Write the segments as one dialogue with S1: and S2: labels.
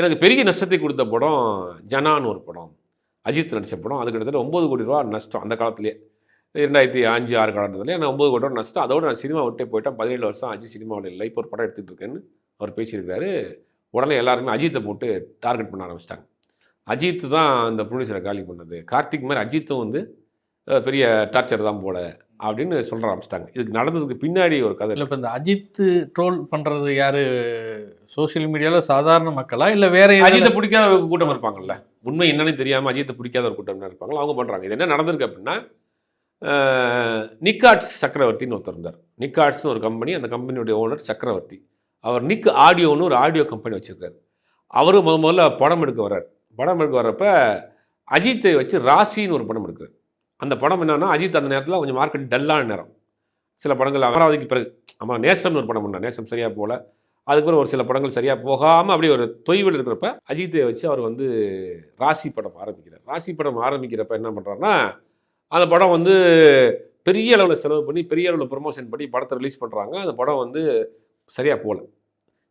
S1: எனக்கு பெரிய நஷ்டத்தை கொடுத்த படம் ஜனான்னு ஒரு படம். அஜித் நடித்த படம். அது கிட்டத்தட்ட ஒம்பது கோடி ரூபா நஷ்டம் அந்த காலத்திலே. ரெண்டாயிரத்தி அஞ்சு ஆறு காலத்தில் நான் ஒம்பது கோடி ரூபா நஷ்டம். அதோட நான் சினிமா விட்டே போயிட்டேன். பதினேழு வருஷம் அஜித் சினிமாவில் இல்லை இப்போ ஒரு படம் எடுத்துகிட்டு இருக்கேன்னு அவர் பேசியிருக்காரு. உடனே எல்லாருமே அஜித்தை போட்டு டார்கெட் பண்ண ஆரம்பிச்சிட்டாங்க. அஜித் தான் அந்த ப்ரொடியூசரை காலி பண்ணது. கார்த்திக் மாதிரி அஜித்தும் வந்து பெரிய டார்ச்சர் தான் போல. அப்படின்னு சொல்ல ஆரம்பிச்சிட்டாங்க. இதுக்கு நடந்ததுக்கு பின்னாடி ஒரு கதை.
S2: இல்லை இப்போ இந்த அஜித் ட்ரோல் பண்ணுறது யாரு? சோஷியல் மீடியாவில் சாதாரண மக்களா? இல்லை வேற
S1: அஜித்தை பிடிக்காத ஒரு கூட்டம் இருப்பாங்கல்ல. உண்மை என்னன்னு தெரியாமல் அஜித்தை பிடிக்காத ஒரு கூட்டம் இருப்பாங்களா? அவங்க பண்ணுறாங்க இது என்ன நடந்திருக்கு அப்படின்னா நிக்காட்ஸ் சக்கரவர்த்தின்னு ஒருத்தர் இருந்தார். நிக்காட்ஸ்னு ஒரு கம்பெனி அந்த கம்பெனியுடைய ஓனர் சக்கரவர்த்தி. அவர் நிக் ஆடியோன்னு ஒரு ஆடியோ கம்பெனி வச்சிருக்காரு. அவரு முத முதல்ல படம் எடுக்க வர்றார். படம் எடுக்க வர்றப்ப அஜித்தை வச்சு ராசின்னு ஒரு படம் எடுக்கிறார். அந்த படம் என்னன்னா அஜித் அந்த நேரத்தில் கொஞ்சம் மார்க்கெட் டல்லான நேரம். சில படங்கள் அமராவதிக்கு பிறகு ஆமாம் நேசம்னு ஒரு படம் பண்ணார் நேசம் சரியாக போகல அதுக்கப்புறம் ஒரு சில படங்கள் சரியாக போகாமல் அப்படியே ஒரு தொய்வில் இருக்கிறப்ப அஜித்தை வச்சு அவர் வந்து ராசி படம் ஆரம்பிக்கிறார். ராசி படம் ஆரம்பிக்கிறப்ப என்ன பண்ணுறாருன்னா அந்த படம் வந்து பெரிய அளவில் செலவு பண்ணி பெரிய அளவில் ப்ரொமோஷன் பண்ணி படத்தை ரிலீஸ் பண்ணுறாங்க அந்த படம் வந்து சரியாக போகல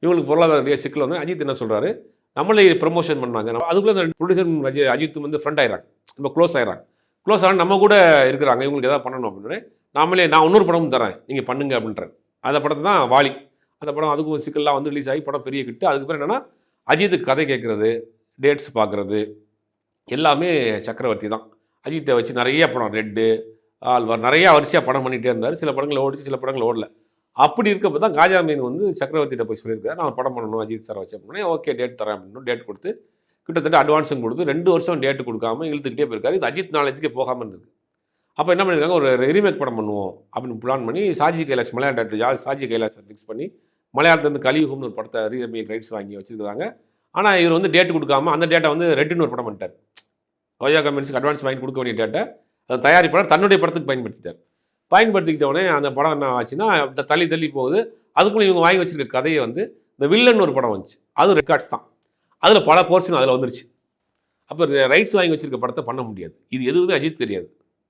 S1: இவங்களுக்கு பொருளாதார ரீதியா சிக்கல் வந்து அஜித் என்ன சொல்கிறாரு நம்மளே ப்ரமோஷன் பண்ணாங்க. அதுக்குள்ளே அந்த ப்ரொடியூசர் அஜய் அஜித் வந்து ஃப்ரெண்ட் ஆயிடுறாங்க. நம்ம க்ளோஸ் ஆயிடுறாங்க. க்ளோஸ் ஆனால் நம்ம கூட இருக்கிறாங்க. இவங்களுக்கு எதாவது பண்ணணும் அப்படின்னு நாமளே நான் இன்னொரு படமும் தரேன் நீங்கள் பண்ணுங்க அப்படின்றாரு. அந்த படத்தை தான் வாலி. அந்த படம் அதுக்கும் சிக்கல்லாம் வந்து ரிலீஸ் ஆகி படம் பெரிய கிட்டு அதுக்கப்புறம் என்னென்னா அஜித்துக்கு கதை கேட்குறது டேட்ஸ் பார்க்குறது எல்லாமே சக்கரவர்த்தி தான். அஜித்தை வச்சு நிறைய படம் ரெட்டு ஆழ்வார் நிறைய வரிசையாக படம் பண்ணிகிட்டே இருந்தார். சில படங்கள் ஓடிச்சு சில படங்கள் ஓடல. அப்படி இருக்கப்போ தான் காஜா மீன் வந்து சக்கரவர்த்திகிட்ட போய் சொல்லியிருக்காரு. நான் படம் பண்ணணும் அஜித் சார் வச்சு அப்படின்னே ஓகே டேட் தரேன் அப்படின்னு டேட் கொடுத்து கிட்டத்தட்ட அட்வான்ஸும் கொடுத்து ரெண்டு வருஷம் டேட்டு கொடுக்காம இழுத்துக்கிட்டே போயிருக்காரு. இது அஜித் நாலேஜுக்கே போகாமல் இருந்திருக்கு. அப்போ என்ன பண்ணியிருக்காங்க ஒரு ரீமேக் படம் பண்ணுவோம் அப்படின்னு பிளான் பண்ணி சாஜி கைலாஷ் மலையாள டேரக்டர் சாஜி கைலாஷ் ஃபிக்ஸ் பண்ணி மலையாளத்துலேருந்து கலியுகம்னு ஒரு படத்தை ரீமேக் ரைட்ஸ் வாங்கி வச்சுருக்காங்க ஆனால் இவர் வந்து டேட் கொடுக்காம அந்த டேட்டை வந்து ரெட்டுன்னு ஒரு படம் பண்ணிட்டார். ஓயா கம்பெனிஸ்க்கு அட்வான்ஸ் வாங்கி கொடுக்க வேண்டிய டேட்டை அந்த தயாரிப்பாளர் தன்னுடைய படத்துக்கு பயன்படுத்திட்டார். பயன்படுத்திக்கிட்ட உடனே அந்த படம் என்ன ஆச்சுன்னா தள்ளி தள்ளி போகுது. அதுக்குள்ளே இவங்க வாங்கி வச்சுருக்க கதையை வந்து இந்த வில்லன் ஒரு படம் வந்துச்சு. அது ரெக்கார்ட்ஸ் தான். அதில் பல போர்ஷன் அதில் வந்துருச்சு. அப்போ ரைட்ஸ் வாங்கி வச்சுருக்க படத்தை பண்ண முடியாது. இது எதுவுமே அஜித் தெரியாது.